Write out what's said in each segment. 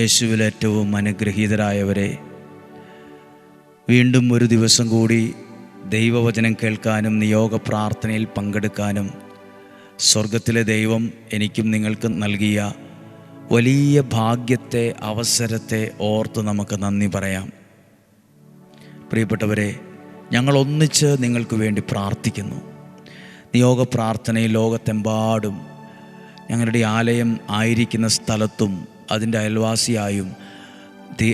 യേശുവിൽ ഏറ്റവും അനുഗ്രഹീതരായവരെ വീണ്ടും ഒരു ദിവസം കൂടി ദൈവവചനം കേൾക്കാനും നിയോഗ പ്രാർത്ഥനയിൽ പങ്കെടുക്കാനും സ്വർഗത്തിലെ ദൈവം എനിക്കും നിങ്ങൾക്കും നൽകിയ വലിയ ഭാഗ്യത്തെ അവസരത്തെ ഓർത്ത് നമുക്ക് നന്ദി പറയാം. പ്രിയപ്പെട്ടവരെ ഞങ്ങൾ ഒന്നിച്ച് നിങ്ങൾക്ക് വേണ്ടി പ്രാർത്ഥിക്കുന്നു. നിയോഗ പ്രാർത്ഥനയിൽ ലോകത്തെമ്പാടും ഞങ്ങളുടെ ആലയം ആയിരിക്കുന്ന സ്ഥലത്തും അതിന്റെ അയൽവാസിയായും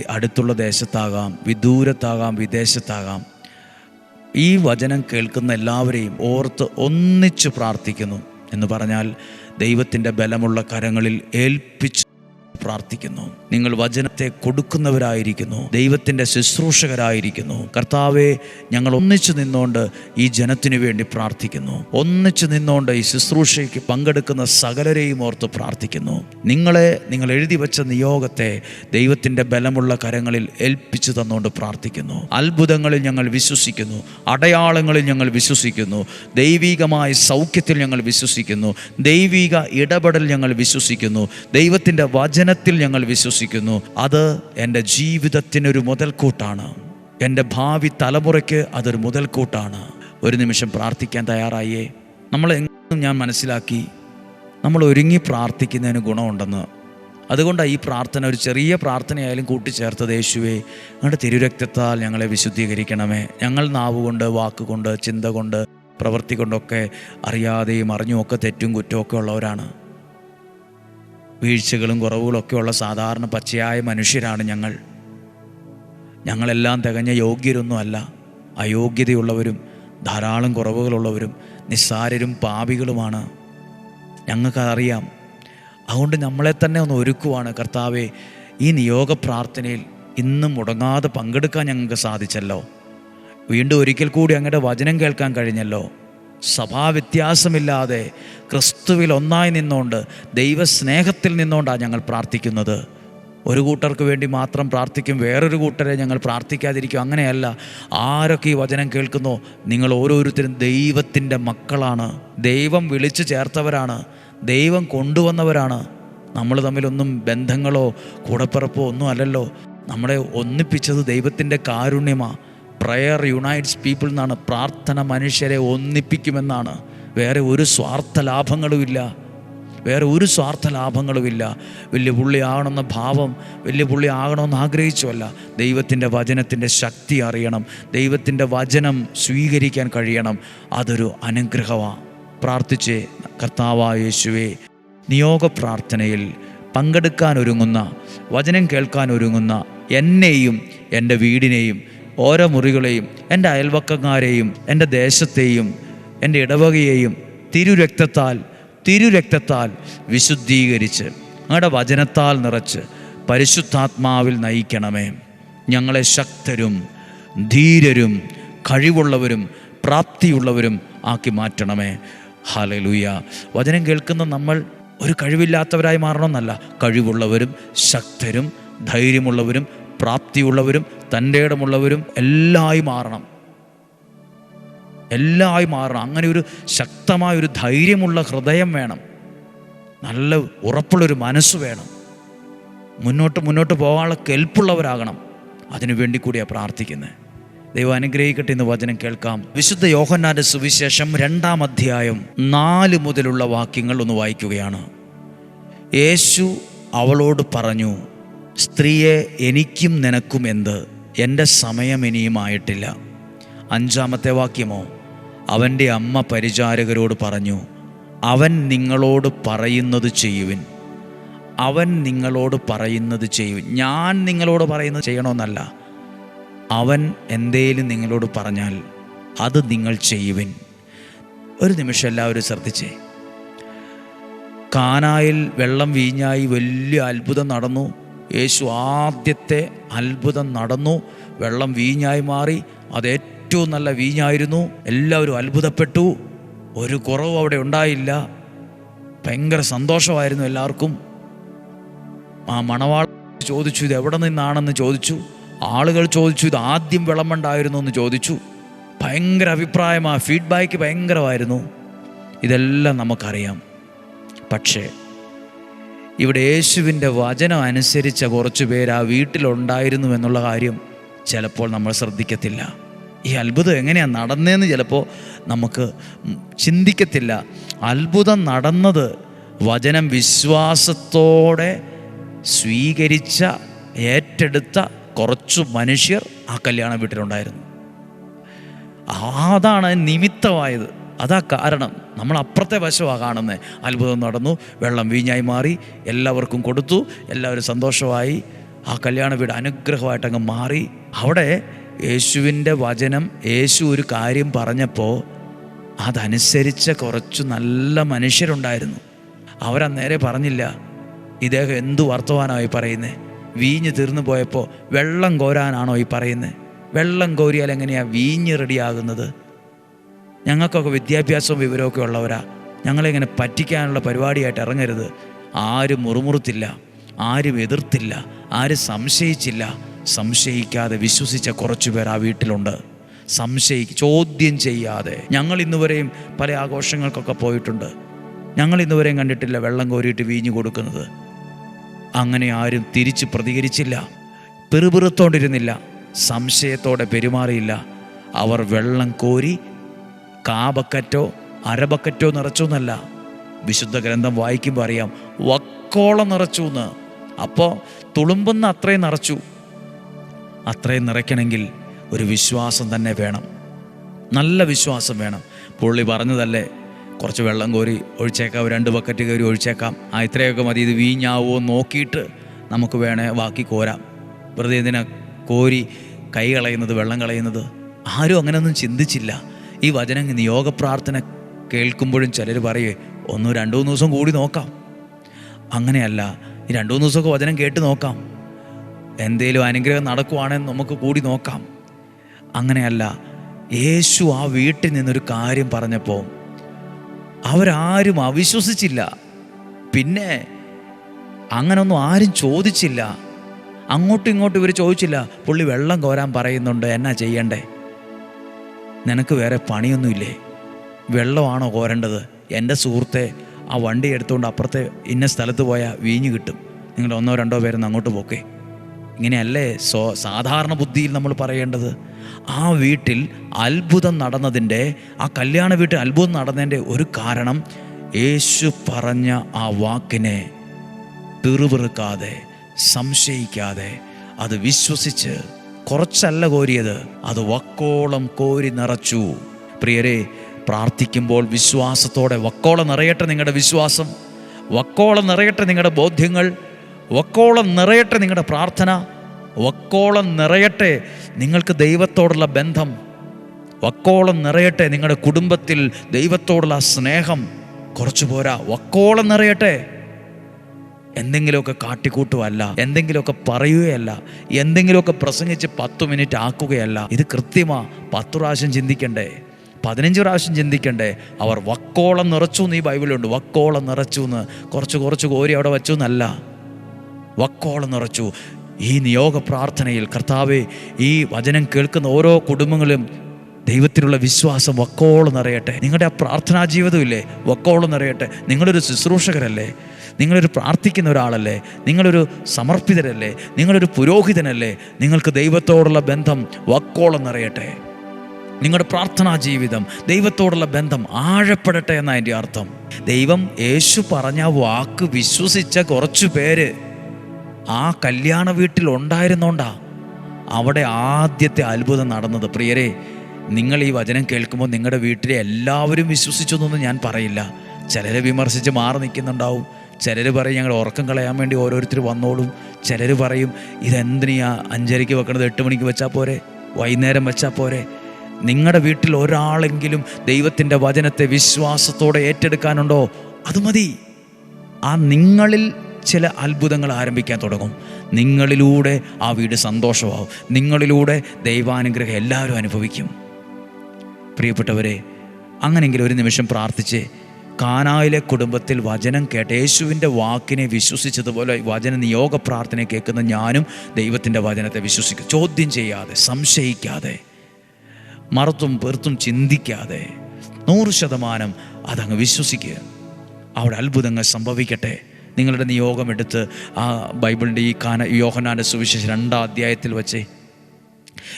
അടുത്തുള്ള ദേശത്താകാം വിദൂരത്താകാം വിദേശത്താകാം. ഈ വചനം കേൾക്കുന്ന എല്ലാവരെയും ഓർത്ത് ഒന്നിച്ച് പ്രാർത്ഥിക്കുന്നു എന്ന് പറഞ്ഞാൽ ദൈവത്തിന്റെ ബലമുള്ള കരങ്ങളിൽ ഏൽപ്പിച്ച് പ്രാർത്ഥിക്കുന്നു. നിങ്ങൾ വചനത്തെ കൊടുക്കുന്നവരായിരിക്കുന്നു. ദൈവത്തിന്റെ ശുശ്രൂഷകരായിരിക്കുന്നു. കർത്താവെ ഞങ്ങൾ ഒന്നിച്ചു നിന്നുകൊണ്ട് ഈ ജനത്തിനു വേണ്ടി പ്രാർത്ഥിക്കുന്നു. ഒന്നിച്ചു നിന്നുകൊണ്ട് ഈ ശുശ്രൂഷയ്ക്ക് പങ്കെടുക്കുന്ന സകലരെയും ഓർത്ത് പ്രാർത്ഥിക്കുന്നു. നിങ്ങളെ നിങ്ങൾ എഴുതി വെച്ച നിയോഗത്തെ ദൈവത്തിന്റെ ബലമുള്ള കരങ്ങളിൽ ഏൽപ്പിച്ചു തന്നുകൊണ്ട് പ്രാർത്ഥിക്കുന്നു. അത്ഭുതങ്ങളിൽ ഞങ്ങൾ വിശ്വസിക്കുന്നു. അടയാളങ്ങളിൽ ഞങ്ങൾ വിശ്വസിക്കുന്നു. ദൈവികമായ സൗഖ്യത്തിൽ ഞങ്ങൾ വിശ്വസിക്കുന്നു. ദൈവിക ഇടപെടൽ ഞങ്ങൾ വിശ്വസിക്കുന്നു. ദൈവത്തിന്റെ വചനത്തിൽ ഞങ്ങൾ വിശ്വസിക്കുന്നു. അത് എന്റെ ജീവിതത്തിനൊരു മുതൽക്കൂട്ടാണ്. എന്റെ ഭാവി തലമുറയ്ക്ക് അതൊരു മുതൽക്കൂട്ടാണ്. ഒരു നിമിഷം പ്രാർത്ഥിക്കാൻ തയ്യാറായേ. നമ്മൾ എങ്ങും ഞാൻ മനസ്സിലാക്കി. നമ്മൾ ഒരുങ്ങി പ്രാർത്ഥിക്കുന്നതിന് ഗുണമുണ്ടെന്ന്. അതുകൊണ്ടാണ് ഈ പ്രാർത്ഥന ഒരു ചെറിയ പ്രാർത്ഥനയായാലും കൂട്ടിച്ചേർത്തത് യേശുവേ ഞങ്ങളുടെ തിരുരക്തത്താൽ ഞങ്ങളെ വിശുദ്ധീകരിക്കണമേ. ഞങ്ങൾ നാവുകൊണ്ട് വാക്കുകൊണ്ട് ചിന്ത കൊണ്ട് പ്രവൃത്തി കൊണ്ടൊക്കെ അറിയാതെയും അറിഞ്ഞുമൊക്കെ തെറ്റും കുറ്റമൊക്കെ ഉള്ളവരാണ്. വീഴ്ചകളും കുറവുകളൊക്കെ ഉള്ള സാധാരണ പച്ചയായ മനുഷ്യരാണ് ഞങ്ങൾ. ഞങ്ങളെല്ലാം തികഞ്ഞ യോഗ്യരൊന്നുമല്ല. അയോഗ്യതയുള്ളവരും ധാരാളം കുറവുകളുള്ളവരും നിസ്സാരരും പാപികളുമാണ്. ഞങ്ങൾക്കറിയാം അതുകൊണ്ട് നമ്മളെ തന്നെ ഒന്ന് ഒരുക്കുവാണ് കർത്താവെ ഈ നിയോഗ പ്രാർത്ഥനയിൽ ഇന്നും മുടങ്ങാതെ പങ്കെടുക്കാൻ ഞങ്ങൾക്ക് സാധിച്ചല്ലോ. വീണ്ടും ഒരിക്കൽ കൂടി അങ്ങയുടെ വചനം കേൾക്കാൻ കഴിഞ്ഞല്ലോ. സഭാവ്യത്യാസമില്ലാതെ ക്രിസ്തുവിൽ ഒന്നായി നിന്നുകൊണ്ട് ദൈവസ്നേഹത്തിൽ നിന്നുകൊണ്ടാണ് ഞങ്ങൾ പ്രാർത്ഥിക്കുന്നത്. ഒരു കൂട്ടർക്ക് വേണ്ടി മാത്രം പ്രാർത്ഥിക്കും വേറൊരു കൂട്ടരെ ഞങ്ങൾ പ്രാർത്ഥിക്കാതിരിക്കും. അങ്ങനെയല്ല ആരൊക്കെ ഈ വചനം കേൾക്കുന്നു നിങ്ങൾ ഓരോരുത്തരും ദൈവത്തിന്റെ മക്കളാണ്. ദൈവം വിളിച്ചു ചേർത്തവരാണ്. ദൈവം കൊണ്ടുവന്നവരാണ്. നമ്മൾ തമ്മിലൊന്നും ബന്ധങ്ങളോ കൂടപ്പിറപ്പോ ഒന്നും അല്ലല്ലോ. നമ്മളെ ഒന്നിപ്പിച്ചത് ദൈവത്തിന്റെ കാരുണ്യമാണ് പ്രയർ യുണൈറ്റ്സ് പീപ്പിൾ എന്നാണ്. പ്രാർത്ഥന മനുഷ്യരെ ഒന്നിപ്പിക്കുമെന്നാണ്. വേറെ ഒരു സ്വാർത്ഥ ലാഭങ്ങളുമില്ല വേറെ ഒരു സ്വാർത്ഥ ലാഭങ്ങളുമില്ല വലിയ പുള്ളി ആകണമെന്ന ഭാവം വലിയ പുള്ളി ആകണമെന്ന് ആഗ്രഹിച്ചുമല്ല. ദൈവത്തിന്റെ വചനത്തിന്റെ ശക്തി അറിയണം. ദൈവത്തിന്റെ വചനം സ്വീകരിക്കാൻ കഴിയണം. അതൊരു അനുഗ്രഹമാണ് പ്രാർത്ഥിച്ച് കർത്താവായ യേശുവേ നിയോഗ പ്രാർത്ഥനയിൽ പങ്കെടുക്കാൻ ഒരുങ്ങുന്ന വചനം കേൾക്കാൻ ഒരുങ്ങുന്ന എന്നെയും എന്റെ വീടിനെയും ഓരോ മുറികളെയും എന്റെ അയൽവക്കക്കാരെയും എന്റെ ദേശത്തെയും എന്റെ ഇടവകയെയും തിരുരക്തത്താൽ തിരുരക്തത്താൽ വിശുദ്ധീകരിച്ച് അങ്ങയുടെ വചനത്താൽ നിറച്ച് പരിശുദ്ധാത്മാവിൽ നയിക്കണമേ. ഞങ്ങളെ ശക്തരും ധീരരും കഴിവുള്ളവരും പ്രാപ്തിയുള്ളവരും ആക്കി മാറ്റണമേ. ഹാലലൂയ വചനം കേൾക്കുന്ന നമ്മൾ ഒരു കഴിവില്ലാത്തവരായി മാറണമെന്നല്ല. കഴിവുള്ളവരും ശക്തരും ധൈര്യമുള്ളവരും പ്രാപ്തിയുള്ളവരും തന്റെ ഇടമുള്ളവരും എല്ലായി മാറണം. എല്ലായി മാറണം. അങ്ങനെ ഒരു ശക്തമായ ഒരു ധൈര്യമുള്ള ഹൃദയം വേണം. നല്ല ഉറപ്പുള്ളൊരു മനസ്സ് വേണം. മുന്നോട്ട് മുന്നോട്ട് പോകാനുള്ള കെൽപ്പുള്ളവരാകണം. അതിനു വേണ്ടി കൂടിയാണ് പ്രാർത്ഥിക്കുന്നത് ദൈവം അനുഗ്രഹിക്കട്ടെ എന്ന് വചനം കേൾക്കാം. വിശുദ്ധ യോഹന്നാന്റെ സുവിശേഷം രണ്ടാം അധ്യായം നാല് മുതലുള്ള വാക്യങ്ങൾ ഒന്ന് വായിക്കുകയാണ്. യേശു അവളോട് പറഞ്ഞു സ്ത്രീയെ എനിക്കും നിനക്കും എന്ത്? എന്റെ സമയം ഇനിയും ആയിട്ടില്ല. അഞ്ചാമത്തെ വാക്യമോ അവന്റെ അമ്മ പരിചാരകരോട് പറഞ്ഞു അവൻ നിങ്ങളോട് പറയുന്നത് ചെയ്യുവിൻ. അവൻ നിങ്ങളോട് പറയുന്നത് ചെയ്യുവിൻ. ഞാൻ നിങ്ങളോട് പറയുന്നത് ചെയ്യണമെന്നല്ല അവൻ എന്തേലും നിങ്ങളോട് പറഞ്ഞാൽ അത് നിങ്ങൾ ചെയ്യുവിൻ. ഒരു നിമിഷം എല്ലാവരും ശ്രദ്ധിച്ചേ. കാനായിൽ വെള്ളം വീഞ്ഞായി വലിയ അത്ഭുതം നടന്നു. യേശു ആദ്യത്തെ അത്ഭുതം നടന്നു. വെള്ളം വീഞ്ഞായി മാറി. അത് ഏറ്റവും നല്ല വീഞ്ഞായിരുന്നു. എല്ലാവരും അത്ഭുതപ്പെട്ടു. ഒരു കുറവ് അവിടെ ഉണ്ടായില്ല. ഭയങ്കര സന്തോഷമായിരുന്നു എല്ലാവർക്കും. ആ മണവാള ചോദിച്ചു ഇത് എവിടെ നിന്നാണെന്ന് ചോദിച്ചു? ആളുകൾ ചോദിച്ചു ഇത് ആദ്യം വിളമ്പണ്ടായിരുന്നു എന്ന് ചോദിച്ചു. ഭയങ്കര അഭിപ്രായമാണ് ഫീഡ്ബാക്ക് ഭയങ്കരമായിരുന്നു. ഇതെല്ലാം നമുക്കറിയാം. പക്ഷേ ഇവിടെ യേശുവിന്റെ വചനം അനുസരിച്ച കുറച്ച് പേര് ആ വീട്ടിലുണ്ടായിരുന്നു എന്നുള്ള കാര്യം ചിലപ്പോൾ നമ്മൾ ശ്രദ്ധിക്കത്തില്ല. ഈ അത്ഭുതം എങ്ങനെയാണ് നടന്നതെന്ന് ചിലപ്പോൾ നമുക്ക് ചിന്തിക്കത്തില്ല. അത്ഭുതം നടന്നത് വചനം വിശ്വാസത്തോടെ സ്വീകരിച്ച ഏറ്റെടുത്ത കുറച്ചു മനുഷ്യർ ആ കല്യാണ വീട്ടിലുണ്ടായിരുന്നു. അതാണ് നിമിത്തമായത്. അതാ കാരണം നമ്മൾ അപ്പുറത്തെ വശമാണ് കാണുന്നത് അത്ഭുതം നടന്നു വെള്ളം വീഞ്ഞായി മാറി എല്ലാവർക്കും കൊടുത്തു എല്ലാവരും സന്തോഷമായി. ആ കല്യാണ വീട് അനുഗ്രഹമായിട്ട് അങ്ങ് മാറി. അവിടെ യേശുവിന്റെ വചനം യേശു ഒരു കാര്യം പറഞ്ഞപ്പോൾ അതനുസരിച്ച കുറച്ച് നല്ല മനുഷ്യരുണ്ടായിരുന്നു. അവരന്നേരെ പറഞ്ഞില്ല ഇദ്ദേഹം എന്തു വർത്തമാനമായി പറയുന്നത് വീഞ്ഞ് തീർന്നു പോയപ്പോൾ വെള്ളം കോരാനാണോ ഈ പറയുന്നത് വെള്ളം കോരിയാൽ എങ്ങനെയാണ് വീഞ്ഞ് റെഡിയാകുന്നത്? ഞങ്ങൾക്കൊക്കെ വിദ്യാഭ്യാസവും വിവരമൊക്കെ ഉള്ളവരാ. ഞങ്ങളിങ്ങനെ പറ്റിക്കാനുള്ള പരിപാടിയായിട്ട് ഇറങ്ങരുത്. ആരും മുറുമുറുത്തില്ല ആരും എതിർത്തില്ല ആരും സംശയിച്ചില്ല. സംശയിക്കാതെ വിശ്വസിച്ച കുറച്ചു പേർ ആ വീട്ടിലുണ്ട്. സംശയി ചോദ്യം ചെയ്യാതെ. ഞങ്ങൾ ഇന്നുവരെയും പല ആഘോഷങ്ങൾക്കൊക്കെ പോയിട്ടുണ്ട്. ഞങ്ങൾ ഇന്നുവരെയും കണ്ടിട്ടില്ല വെള്ളം കോരിയിട്ട് വീഞ്ഞു കൊടുക്കുന്നത്. അങ്ങനെ ആരും തിരിച്ച് പ്രതികരിച്ചില്ല. പെറുപിറുത്തോണ്ടിരുന്നില്ല. സംശയത്തോടെ പെരുമാറിയില്ല. അവർ വെള്ളം കോരി കാബക്കറ്റോ അരബക്കറ്റോ നിറച്ചു എന്നല്ല. വിശുദ്ധ ഗ്രന്ഥം വായിക്കുമ്പോൾ അറിയാം വക്കോളം നിറച്ചു എന്ന്. അപ്പോൾ തുളുമ്പുന്ന അത്രയും നിറച്ചു. അത്രയും നിറയ്ക്കണമെങ്കിൽ ഒരു വിശ്വാസം തന്നെ വേണം. നല്ല വിശ്വാസം വേണം. പുള്ളി പറഞ്ഞതല്ലേ കുറച്ച് വെള്ളം കോരി ഒഴിച്ചേക്കാം രണ്ട് ബക്കറ്റ് കയറി ഒഴിച്ചേക്കാം. ആ ഇത്രയൊക്കെ മതി ഇത് വീഞ്ഞാവോ നോക്കിയിട്ട് നമുക്ക് വേണേ ബാക്കി കോരാം. വെറുതെ ഇതിനെ കോരി കൈ കളയുന്നത് വെള്ളം കളയുന്നത്? ആരും അങ്ങനെയൊന്നും ചിന്തിച്ചില്ല. ഈ വചനം നിയോഗ പ്രാർത്ഥന കേൾക്കുമ്പോഴും ചിലർ പറയേ ഒന്നോ രണ്ടോ മൂന്ന് ദിവസം കൂടി നോക്കാം. അങ്ങനെയല്ല ഈ രണ്ടു മൂന്ന് ദിവസമൊക്കെ വചനം കേട്ട് നോക്കാം. എന്തേലും അനുഗ്രഹം നടക്കുവാണെന്ന് നമുക്ക് കൂടി നോക്കാം. അങ്ങനെയല്ല യേശു ആ വീട്ടിൽ നിന്നൊരു കാര്യം പറഞ്ഞപ്പോൾ അവരാരും അവിശ്വസിച്ചില്ല. പിന്നെ അങ്ങനൊന്നും ആരും ചോദിച്ചില്ല. അങ്ങോട്ടും ഇങ്ങോട്ടും ഇവർ ചോദിച്ചില്ല പുള്ളി വെള്ളം കോരാൻ പറയുന്നുണ്ട് എന്നാ ചെയ്യണ്ടേ? നിനക്ക് വേറെ പണിയൊന്നുമില്ലേ? വെള്ളമാണോ കോരേണ്ടത്? എന്റെ സുഹൃത്തെ ആ വണ്ടി എടുത്തുകൊണ്ട് അപ്പുറത്തെ ഇന്ന സ്ഥലത്ത് പോയാൽ വീഞ്ഞ് കിട്ടും. നിങ്ങൾ ഒന്നോ രണ്ടോ പേരൊന്ന് അങ്ങോട്ട് പോക്കേ. ഇങ്ങനെയല്ലേ സോ സാധാരണ ബുദ്ധിയിൽ നമ്മൾ പറയേണ്ടത്? ആ വീട്ടിൽ അത്ഭുതം നടന്നതിന്റെ ആ കല്യാണ വീട്ടിൽ അത്ഭുതം നടന്നതിന്റെ ഒരു കാരണം യേശു പറഞ്ഞ ആ വാക്കിനെ പിറുപിറുക്കാതെ സംശയിക്കാതെ അത് വിശ്വസിച്ച് കുറച്ചല്ല കോരിയത്. അത് വക്കോളം കോരി നിറച്ചു. പ്രിയരെ പ്രാർത്ഥിക്കുമ്പോൾ വിശ്വാസത്തോടെ വക്കോളം നിറയട്ടെ നിങ്ങളുടെ വിശ്വാസം. വക്കോളം നിറയട്ടെ നിങ്ങളുടെ ബോധ്യങ്ങൾ. വക്കോളം നിറയട്ടെ നിങ്ങളുടെ പ്രാർത്ഥന. വക്കോളം നിറയട്ടെ നിങ്ങൾക്ക് ദൈവത്തോടുള്ള ബന്ധം. വക്കോളം നിറയട്ടെ നിങ്ങളുടെ കുടുംബത്തിൽ ദൈവത്തോടുള്ള സ്നേഹം. കുറച്ചു പോരാ വക്കോളം നിറയട്ടെ. എന്തെങ്കിലുമൊക്കെ കാട്ടിക്കൂട്ടുമല്ല എന്തെങ്കിലുമൊക്കെ പറയുകയല്ല എന്തെങ്കിലുമൊക്കെ പ്രസംഗിച്ച് പത്ത് മിനിറ്റ് ആക്കുകയല്ല. ഇത് കൃത്യമാ പത്ത് പ്രാവശ്യം ചിന്തിക്കണ്ടേ? പതിനഞ്ച് പ്രാവശ്യം ചിന്തിക്കണ്ടേ? അവർ വക്കോളം നിറച്ചു എന്ന് ഈ ബൈബിളുണ്ട് വക്കോളം നിറച്ചു എന്ന്. കുറച്ച് കുറച്ച് കോരി അവിടെ വച്ചു എന്നല്ല. വക്കോളം നിറച്ചു. ഈ നിയോഗ പ്രാർത്ഥനയിൽ കർത്താവെ ഈ വചനം കേൾക്കുന്ന ഓരോ കുടുംബങ്ങളും ദൈവത്തിലുള്ള വിശ്വാസം വക്കോളം നിറയട്ടെ. നിങ്ങളുടെ ആ പ്രാർത്ഥനാ ജീവിതമില്ലേ? വക്കോളം നിറയട്ടെ. നിങ്ങളൊരു ശുശ്രൂഷകരല്ലേ? നിങ്ങളൊരു പ്രാർത്ഥിക്കുന്ന ഒരാളല്ലേ? നിങ്ങളൊരു സമർപ്പിതരല്ലേ? നിങ്ങളൊരു പുരോഹിതനല്ലേ? നിങ്ങൾക്ക് ദൈവത്തോടുള്ള ബന്ധം വക്കോളം നിറയട്ടെ. നിങ്ങളുടെ പ്രാർത്ഥനാ ജീവിതം ദൈവത്തോടുള്ള ബന്ധം ആഴപ്പെടട്ടെ എന്ന അതിന്റെ അർത്ഥം. ദൈവം യേശു പറഞ്ഞ വാക്ക് വിശ്വസിച്ച കുറച്ചു പേര് ആ കല്യാണ വീട്ടിൽ ഉണ്ടായിരുന്നോണ്ടാ അവിടെ ആദ്യത്തെ അത്ഭുതം നടന്നത്. പ്രിയരെ നിങ്ങൾ ഈ വചനം കേൾക്കുമ്പോൾ നിങ്ങളുടെ വീട്ടിലെ എല്ലാവരും വിശ്വസിച്ചു എന്നൊന്നും ഞാൻ പറയില്ല. ചിലരെ വിമർശിച്ച് മാറി നിൽക്കുന്നുണ്ടാവും. ചിലർ പറയും ഞങ്ങൾ ഉറക്കം കളയാൻ വേണ്ടി ഓരോരുത്തർ വന്നോളും. ചിലർ പറയും ഇതെന്തിനാ അഞ്ചരയ്ക്ക് വെക്കണത് എട്ട് മണിക്ക് വെച്ചാൽ പോരെ? വൈകുന്നേരം വെച്ചാൽ പോരെ? നിങ്ങളുടെ വീട്ടിൽ ഒരാളെങ്കിലും ദൈവത്തിന്റെ വചനത്തെ വിശ്വാസത്തോടെ ഏറ്റെടുക്കാനുണ്ടോ? അത് മതി. ആ നിങ്ങളിൽ ചില അത്ഭുതങ്ങൾ ആരംഭിക്കാൻ തുടങ്ങും. നിങ്ങളിലൂടെ ആ വീട് സന്തോഷമാവും. നിങ്ങളിലൂടെ ദൈവാനുഗ്രഹം എല്ലാവരും അനുഭവിക്കും. പ്രിയപ്പെട്ടവരെ അങ്ങനെങ്കിലും ഒരു നിമിഷം പ്രാർത്ഥിച്ച് കാനായിലെ കുടുംബത്തിൽ വചനം കേട്ട യേശുവിന്റെ വാക്കിനെ വിശ്വസിച്ചതുപോലെ വചന നിയോഗ പ്രാർത്ഥന കേൾക്കുന്ന ഞാനും ദൈവത്തിന്റെ വചനത്തെ വിശ്വസിക്കും ചോദ്യം ചെയ്യാതെ സംശയിക്കാതെ മറത്തും പെറുത്തും ചിന്തിക്കാതെ നൂറ് ശതമാനം അതങ്ങ് വിശ്വസിക്കുക. അവിടെ അത്ഭുതങ്ങൾ സംഭവിക്കട്ടെ. നിങ്ങളുടെ നിയോഗമെടുത്ത് ആ ബൈബിളിന്റെ ഈ കാന യോഹനാന്റെ സുവിശേഷം രണ്ടാം അധ്യായത്തിൽ വച്ചേ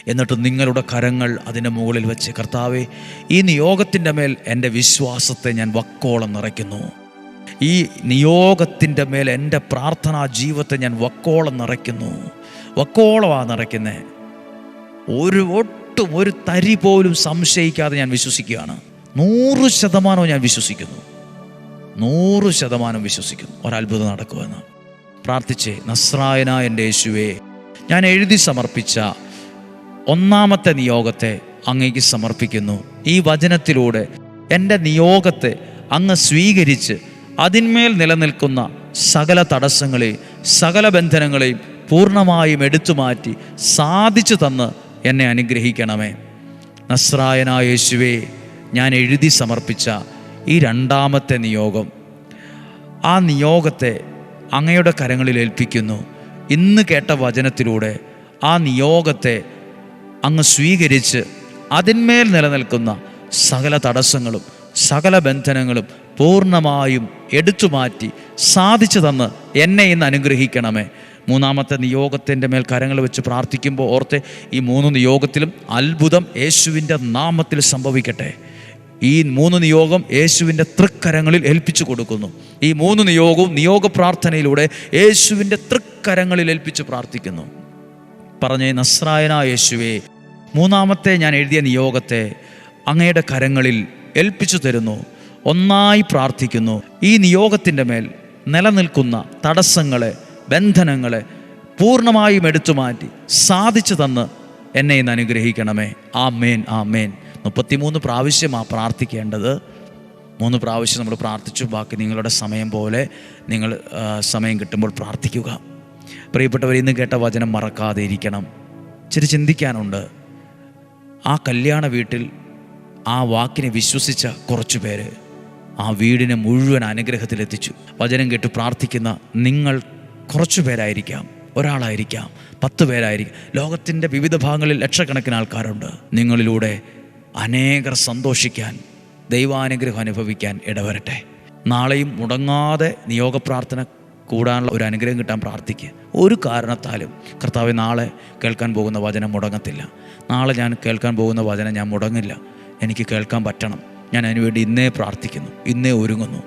എന്നിട്ട് നിങ്ങളുടെ കരങ്ങൾ അതിന്റെ മുകളിൽ വെച്ച് കർത്താവെ ഈ നിയോഗത്തിന്റെ മേൽ എന്റെ വിശ്വാസത്തെ ഞാൻ വക്കോളം നിറയ്ക്കുന്നു. ഈ നിയോഗത്തിന്റെ മേൽ എന്റെ പ്രാർത്ഥനാ ജീവിതത്തെ ഞാൻ വക്കോളം നിറയ്ക്കുന്നു. വക്കോളമാണ് നിറയ്ക്കുന്നത് ഒരു ഒട്ടും ഒരു തരി പോലും സംശയിക്കാതെ ഞാൻ വിശ്വസിക്കുകയാണ്. നൂറ് ശതമാനവും ഞാൻ വിശ്വസിക്കുന്നു. നൂറ് ശതമാനം വിശ്വസിക്കുന്നു. ഒരത്ഭുതം നടക്കുമെന്ന്. പ്രാർത്ഥിച്ചേ നസ്രായന എന്റെ യേശുവേ ഞാൻ എഴുതി സമർപ്പിച്ച ഒന്നാമത്തെ നിയോഗത്തെ അങ്ങേക്ക് സമർപ്പിക്കുന്നു. ഈ വചനത്തിലൂടെ എന്റെ നിയോഗത്തെ അങ്ങ് സ്വീകരിച്ച് അതിന്മേൽ നിലനിൽക്കുന്ന സകല തടസ്സങ്ങളെയും സകല ബന്ധനങ്ങളെയും പൂർണമായും എടുത്തു മാറ്റി സാധിച്ചു തന്ന് എന്നെ അനുഗ്രഹിക്കണമേ. നസ്രായനായ യേശുവേ ഞാൻ എഴുതി സമർപ്പിച്ച ഈ രണ്ടാമത്തെ നിയോഗം. ആ നിയോഗത്തെ അങ്ങയുടെ കരങ്ങളിൽ ഏൽപ്പിക്കുന്നു. ഇന്ന് കേട്ട വചനത്തിലൂടെ ആ നിയോഗത്തെ അങ്ങ് സ്വീകരിച്ച് അതിന്മേൽ നിലനിൽക്കുന്ന സകല തടസ്സങ്ങളും സകല ബന്ധനങ്ങളും പൂർണമായും എടുത്തു മാറ്റി സാധിച്ചു തന്ന് എന്നെ ഇന്ന് അനുഗ്രഹിക്കണമേ. മൂന്നാമത്തെ നിയോഗത്തിന്റെ മേൽ കരങ്ങൾ വെച്ച് പ്രാർത്ഥിക്കുമ്പോൾ ഓർത്തെ ഈ മൂന്ന് നിയോഗത്തിലും അത്ഭുതം യേശുവിന്റെ നാമത്തിൽ സംഭവിക്കട്ടെ. ഈ മൂന്ന് നിയോഗം യേശുവിന്റെ തൃക്കരങ്ങളിൽ ഏൽപ്പിച്ചു കൊടുക്കുന്നു. ഈ മൂന്ന് നിയോഗവും നിയോഗ പ്രാർത്ഥനയിലൂടെ യേശുവിന്റെ തൃക്കരങ്ങളിൽ ഏൽപ്പിച്ച് പ്രാർത്ഥിക്കുന്നു. പറഞ്ഞേ നസ്രായന യേശുവേ മൂന്നാമത്തെ ഞാൻ എഴുതിയ നിയോഗത്തെ അങ്ങയുടെ കരങ്ങളിൽ ഏൽപ്പിച്ചു തരുന്നു. ഒന്നായി പ്രാർത്ഥിക്കുന്നു. ഈ നിയോഗത്തിന്റെ മേൽ നിലനിൽക്കുന്ന തടസ്സങ്ങളെ ബന്ധനങ്ങളെ പൂർണമായും എടുത്തു മാറ്റി സാധിച്ചു തന്ന് എന്നെ ഇന്ന് അനുഗ്രഹിക്കണമേ. ആ മേൻ ആ മേൻ മുപ്പത്തിമൂന്ന് പ്രാവശ്യമാണ് പ്രാർത്ഥിക്കേണ്ടത്. മൂന്ന് പ്രാവശ്യം നമ്മൾ പ്രാർത്ഥിച്ചു. ബാക്കി നിങ്ങളുടെ സമയം പോലെ നിങ്ങൾ സമയം കിട്ടുമ്പോൾ പ്രാർത്ഥിക്കുക. പ്രിയപ്പെട്ടവർ ഇന്ന് കേട്ട വചനം മറക്കാതെ ഇരിക്കണം. ഇച്ചിരി ചിന്തിക്കാനുണ്ട്. ആ കല്യാണ വീട്ടിൽ ആ വാക്കിനെ വിശ്വസിച്ച കുറച്ചു പേര് ആ വീടിനെ മുഴുവൻ അനുഗ്രഹത്തിലെത്തിച്ചു. വചനം കേട്ട് പ്രാർത്ഥിക്കുന്ന നിങ്ങൾ കുറച്ചു പേരായിരിക്കാം ഒരാളായിരിക്കാം പത്ത് പേരായിരിക്കാം. ലോകത്തിന്റെ വിവിധ ഭാഗങ്ങളിൽ ലക്ഷക്കണക്കിന് ആൾക്കാരുണ്ട്. നിങ്ങളിലൂടെ അനേകർ സന്തോഷിക്കാൻ ദൈവാനുഗ്രഹം അനുഭവിക്കാൻ ഇടവരട്ടെ. നാളെയും മുടങ്ങാതെ നിയോഗ പ്രാർത്ഥന കൂടാനുള്ള ഒരു അനുഗ്രഹം കിട്ടാൻ പ്രാർത്ഥിക്കുക ഒരു കാരണത്താലും കർത്താവ് നാളെ കേൾക്കാൻ പോകുന്ന വചനം മുടങ്ങത്തില്ല. നാളെ ഞാൻ കേൾക്കാൻ പോകുന്ന വചനം ഞാൻ മുടങ്ങില്ല. എനിക്ക് കേൾക്കാൻ പറ്റണം. ഞാൻ അതിനുവേണ്ടി ഇന്നേ പ്രാർത്ഥിക്കുന്നു. ഇന്നേ ഒരുങ്ങുന്നു.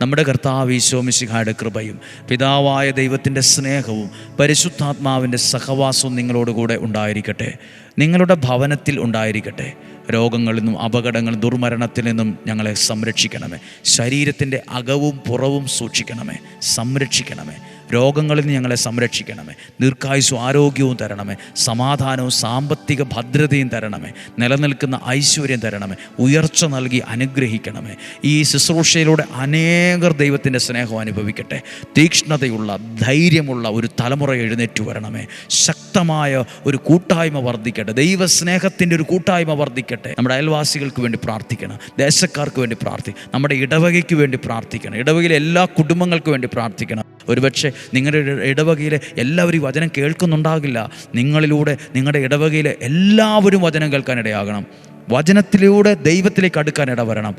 നമ്മുടെ കർത്താവ് ഈശോമിശിഹായുടെ കൃപയും പിതാവായ ദൈവത്തിന്റെ സ്നേഹവും പരിശുദ്ധാത്മാവിന്റെ സഹവാസവും നിങ്ങളോടുകൂടെ ഉണ്ടായിരിക്കട്ടെ. നിങ്ങളുടെ ഭവനത്തിൽ ഉണ്ടായിരിക്കട്ടെ. രോഗങ്ങളിൽ നിന്നും അപകടങ്ങൾ ദുർമരണത്തിൽ നിന്നും ഞങ്ങളെ സംരക്ഷിക്കണമേ. ശരീരത്തിന്റെ അകവും പുറവും സൂക്ഷിക്കണമേ. സംരക്ഷിക്കണമേ. രോഗങ്ങളിൽ നിന്ന് ഞങ്ങളെ സംരക്ഷിക്കണമേ. ദീർഘായുസ്സും ആരോഗ്യവും തരണമേ. സമാധാനവും സാമ്പത്തിക ഭദ്രതയും തരണമേ. നിലനിൽക്കുന്ന ഐശ്വര്യം തരണമേ. ഉയർച്ച നൽകി അനുഗ്രഹിക്കണമേ. ഈ ശുശ്രൂഷയിലൂടെ അനേകർ ദൈവത്തിന്റെ സ്നേഹം അനുഭവിക്കട്ടെ. തീക്ഷ്ണതയുള്ള ധൈര്യമുള്ള ഒരു തലമുറ എഴുന്നേറ്റു വരണമേ. ശക്തമായ ഒരു കൂട്ടായ്മ വർദ്ധിക്കട്ടെ. ദൈവസ്നേഹത്തിന്റെ ഒരു കൂട്ടായ്മ വർദ്ധിക്കട്ടെ. നമ്മുടെ അയൽവാസികൾക്ക് വേണ്ടി പ്രാർത്ഥിക്കണം. ദേശക്കാർക്ക് വേണ്ടി പ്രാർത്ഥിക്കണം നമ്മുടെ ഇടവകയ്ക്ക് വേണ്ടി പ്രാർത്ഥിക്കണം. ഇടവകയിലെ എല്ലാ കുടുംബങ്ങൾക്ക് വേണ്ടി പ്രാർത്ഥിക്കണം. ഒരുപക്ഷെ നിങ്ങളുടെ ഇട- ഇടവകയിലെ എല്ലാവരും ഈ വചനം കേൾക്കുന്നുണ്ടാകില്ല. നിങ്ങളിലൂടെ നിങ്ങളുടെ ഇടവകയിലെ എല്ലാവരും വചനം കേൾക്കാനിടയാകണം. വചനത്തിലൂടെ ദൈവത്തിലേക്ക് അടുക്കാൻ ഇടവരണം.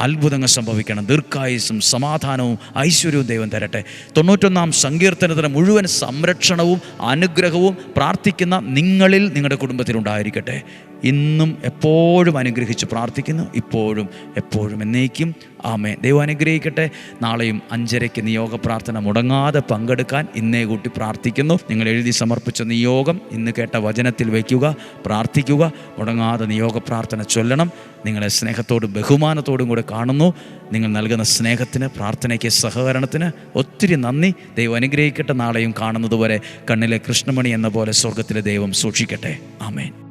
അത്ഭുതങ്ങൾ സംഭവിക്കണം. ദീർഘായുസും സമാധാനവും ഐശ്വര്യവും ദൈവം തരട്ടെ. തൊണ്ണൂറ്റൊന്നാം സങ്കീർത്തനത്തിന് മുഴുവൻ സംരക്ഷണവും അനുഗ്രഹവും പ്രാർത്ഥിക്കുന്ന നിങ്ങളിൽ നിങ്ങളുടെ കുടുംബത്തിലുണ്ടായിരിക്കട്ടെ. ഇന്നും എപ്പോഴും അനുഗ്രഹിച്ച് പ്രാർത്ഥിക്കുന്നു. ഇപ്പോഴും എപ്പോഴും എന്നേക്കും. ആമേ ദൈവം അനുഗ്രഹിക്കട്ടെ. നാളെയും അഞ്ചരയ്ക്ക് നിയോഗ പ്രാർത്ഥന മുടങ്ങാതെ പങ്കെടുക്കാൻ ഇന്നേ കൂട്ടി പ്രാർത്ഥിക്കുന്നു. നിങ്ങൾ എഴുതി സമർപ്പിച്ച നിയോഗം ഇന്ന് കേട്ട വചനത്തിൽ വയ്ക്കുക പ്രാർത്ഥിക്കുക. മുടങ്ങാതെ നിയോഗ പ്രാർത്ഥന ചൊല്ലണം. നിങ്ങളെ സ്നേഹത്തോടും ബഹുമാനത്തോടും കൂടെ കാണുന്നു. നിങ്ങൾ നൽകുന്ന സ്നേഹത്തിന് പ്രാർത്ഥനയ്ക്ക് സഹകരണത്തിന് ഒത്തിരി നന്ദി. ദൈവം അനുഗ്രഹിക്കട്ടെ. നാളെയും കാണുന്നതുവരെ കണ്ണിലെ കൃഷ്ണമണി എന്ന പോലെ സ്വർഗത്തിലെ ദൈവം സൂക്ഷിക്കട്ടെ. ആമേൻ.